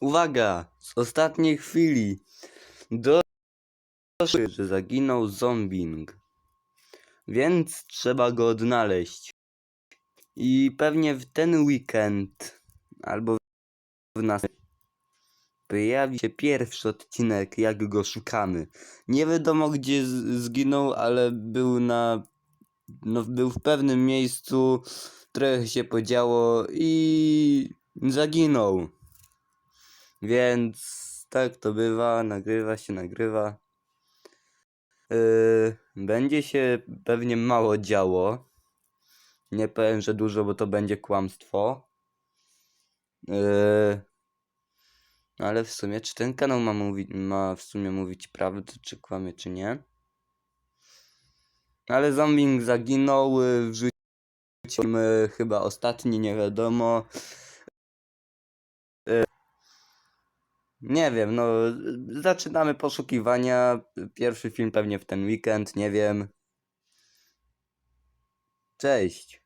Uwaga! Z ostatniej chwili doszło, że zaginął zombing. Więc trzeba go odnaleźć. I pewnie w ten weekend albo w następny pojawi się pierwszy odcinek, jak go szukamy. Nie wiadomo gdzie zginął, ale był na. No, był w pewnym miejscu, trochę się podziało i zaginął. Więc tak to bywa, nagrywa się, nagrywa. Yy, będzie się pewnie mało działo. Nie powiem, że dużo, bo to będzie kłamstwo. Yy, ale w sumie, czy ten kanał ma, mówi- ma w sumie mówić prawdę, czy kłamie, czy nie? Ale zombie zaginął, yy, wrzucił yy, chyba ostatni, nie wiadomo. Yy, nie wiem, no zaczynamy poszukiwania. Pierwszy film pewnie w ten weekend, nie wiem. Cześć.